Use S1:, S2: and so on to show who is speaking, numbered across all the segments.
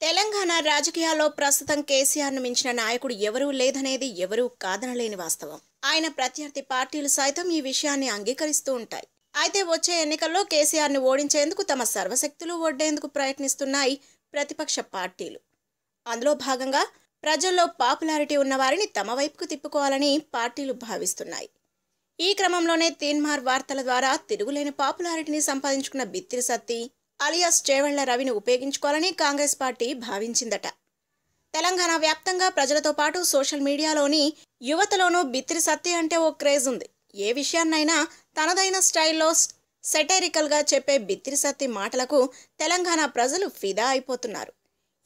S1: తెలంగాణ రాజకీయాల్లో ప్రస్తుతం కేసీఆర్ను మించిన నాయకుడు ఎవరూ లేదనేది ఎవరూ కాదనలేని వాస్తవం. ఆయన ప్రత్యర్థి పార్టీలు సైతం ఈ విషయాన్ని అంగీకరిస్తూ ఉంటాయి. అయితే వచ్చే ఎన్నికల్లో కేసీఆర్ను ఓడించేందుకు తమ సర్వశక్తులు ఒడ్డేందుకు ప్రయత్నిస్తున్నాయి ప్రతిపక్ష పార్టీలు. అందులో భాగంగా ప్రజల్లో పాపులారిటీ ఉన్న వారిని తమ వైపుకు తిప్పుకోవాలని పార్టీలు భావిస్తున్నాయి. ఈ క్రమంలోనే తీన్మార్ వార్తల ద్వారా తిరుగులేని పాపులారిటీని సంపాదించుకున్న బిత్తిరి సత్తి అలియాస్ చేవెళ్ళ రవిని ఉపయోగించుకోవాలని కాంగ్రెస్ పార్టీ భావించిందట. తెలంగాణ వ్యాప్తంగా ప్రజలతో పాటు సోషల్ మీడియాలోని యువతలోనూ బిత్తిరి సత్తి అంటే ఓ క్రేజ్ ఉంది. ఏ విషయాన్నైనా తనదైన స్టైల్లో సెటైరికల్గా చెప్పే బిత్తిరి సత్తి మాటలకు తెలంగాణ ప్రజలు ఫిదా అయిపోతున్నారు.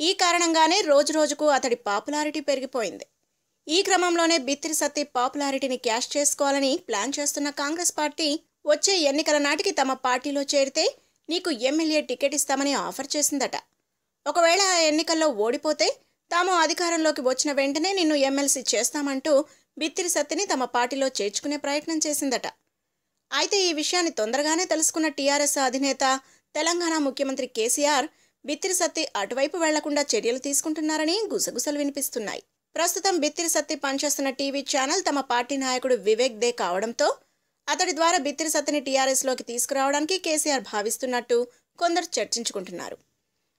S1: ఈ కారణంగానే రోజురోజుకు అతడి పాపులారిటీ పెరిగిపోయింది. ఈ క్రమంలోనే బిత్తిరి సత్తి పాపులారిటీని క్యాష్ చేసుకోవాలని ప్లాన్ చేస్తున్న కాంగ్రెస్ పార్టీ వచ్చే ఎన్నికల నాటికి తమ పార్టీలో చేరితే నీకు ఎమ్మెల్యే టికెట్ ఇస్తామని ఆఫర్ చేసిందట. ఒకవేళ ఆ ఎన్నికల్లో ఓడిపోతే తాము అధికారంలోకి వచ్చిన వెంటనే నిన్ను ఎమ్మెల్సీ చేస్తామంటూ బిత్తిరి సత్తిని తమ పార్టీలో చేర్చుకునే ప్రయత్నం చేసిందట. అయితే ఈ విషయాన్ని తొందరగానే తెలుసుకున్న టీఆర్ఎస్ అధినేత తెలంగాణ ముఖ్యమంత్రి కేసీఆర్ బిత్తిరి సత్తి అటువైపు వెళ్ళకుండా చర్యలు తీసుకుంటున్నారని గుసగుసలు వినిపిస్తున్నాయి. ప్రస్తుతం బిత్తిరి సత్తి పనిచేస్తున్న టీవీ ఛానల్ తమ పార్టీ నాయకుడు వివేక్ దే కావడంతో అతడి ద్వారా బిత్తిరి సత్తిని టీఆర్ఎస్లోకి తీసుకురావడానికి కేసీఆర్ భావిస్తున్నట్టు కొందరు చర్చించుకుంటున్నారు.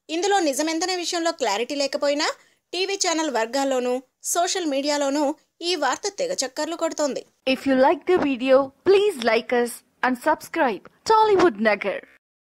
S1: ఇందులో నిజమెంతనే విషయంలో క్లారిటీ లేకపోయినా టీవీ ఛానల్ వర్గాల్లోనూ సోషల్ మీడియాలోనూ ఈ వార్త తెగ చక్కర్లు కొడుతోంది.
S2: If you like the video please like us and subscribe Tollywood Nagar